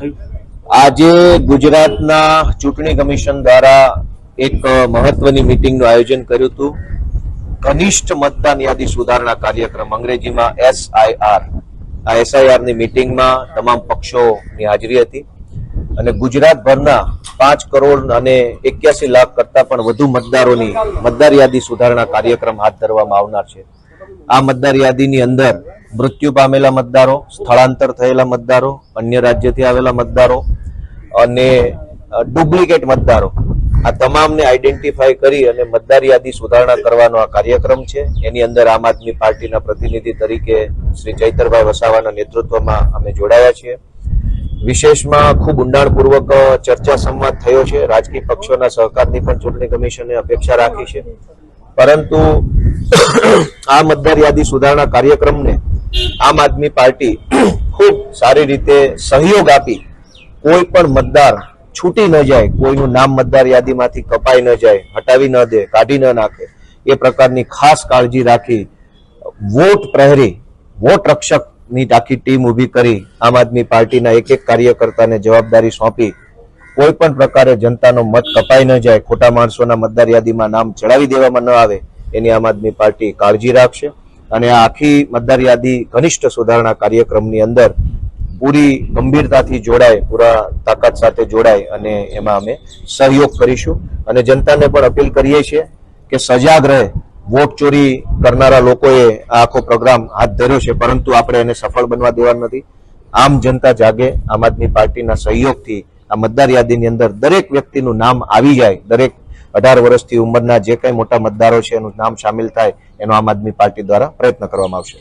આજે ગુજરાતના ચૂંટણી કમિશન દ્વારા એક મહત્વની મિટિંગનું આયોજન કર્યું હતું. કનિષ્ઠ મતદાન યાદી સુધારણા કાર્યક્રમ અંગ્રેજીમાં એસઆઈઆર આ એસઆઈઆરની મિટિંગમાં તમામ પક્ષોની હાજરી હતી. અને ગુજરાતભરના પાંચ કરોડ અને એક્યાસી લાખ કરતા પણ વધુ મતદારોની મતદાર યાદી સુધારણા કાર્યક્રમ હાથ ધરવામાં આવનાર છે. આ મતદાર યાદીની અંદર મૃત્યુ પામેલા મતદારો, સ્થળાંતર થયેલા મતદારો, અન્ય રાજ્યથી આવેલા મતદારો અને ડુપ્લિકેટ મતદારો. આ તમામને આઈડેન્ટિફાઈ કરી અને મતદાર યાદી સુધારણા કરવાનો આ કાર્યક્રમ છે. એની અંદર આમ આદમી પાર્ટીના પ્રતિનિધિ તરીકે શ્રી ચૈતરભાઈ વસાવાના નેતૃત્વમાં અમે જોડાયા છીએ. વિશેષમાં ખૂબ ઊંડાણપૂર્વક ચર્ચા સંવાદ થયો છે. રાજકીય પક્ષોના સહકારની પણ ચૂંટણી કમિશને અપેક્ષા રાખી છે. પરંતુ, આ મતદાર યાદી સુધારણા કાર્યક્રમને આમ આદમી પાર્ટી ખૂબ સારી રીતે સહયોગ આપી કોઈ પણ મતદાર છૂટી ન જાય, કોઈનું નામ મતદાર યાદીમાંથી કપાઈ ન જાય, હટાવી ન દે, કાઢી ન નાખે, એ પ્રકારની ખાસ કાળજી રાખી વોટ પ્રહરી વોટ રક્ષકની આખી ટીમ ઊભી કરી આમ આદમી પાર્ટીના એક એક કાર્યકર્તાને જવાબદારી સોંપી. કોઈ પણ પ્રકારે જનતાનો મત કપાઈ ન જાય, ખોટા માણસોના મતદાર યાદીમાં નામ ચડાવી દેવામાં ન આવે, એની આમ આદમી પાર્ટી કાળજી રાખશે. અને આખી મતદાર યાદી ઘનિષ્ઠ સુધારણા કાર્યક્રમની અંદર પૂરી ગંભીરતાથી જોડાય, પૂરા તાકાત સાથે જોડાય અને એમાં અમે સહયોગ કરીશું. અને જનતાને પણ અપીલ કરીએ છીએ કે સજાગ રહે, વોટ ચોરી કરનારા લોકોએ આ આખો પ્રોગ્રામ હાથ ધર્યો છે, પરંતુ આપણે એને સફળ બનવા દેવાનું નથી. આમ જનતા જાગે, આમ આદમી પાર્ટીના સહયોગથી આ મતદાર યાદીની અંદર દરેક વ્યક્તિનું નામ આવી જાય, દરેક અઢાર વર્ષથી ઉંમરના જે કઈ મોટા મતદારો છે, એનું નામ સામેલ થાય, એનો આમ આદમી પાર્ટી દ્વારા પ્રયત્ન કરવામાં આવશે.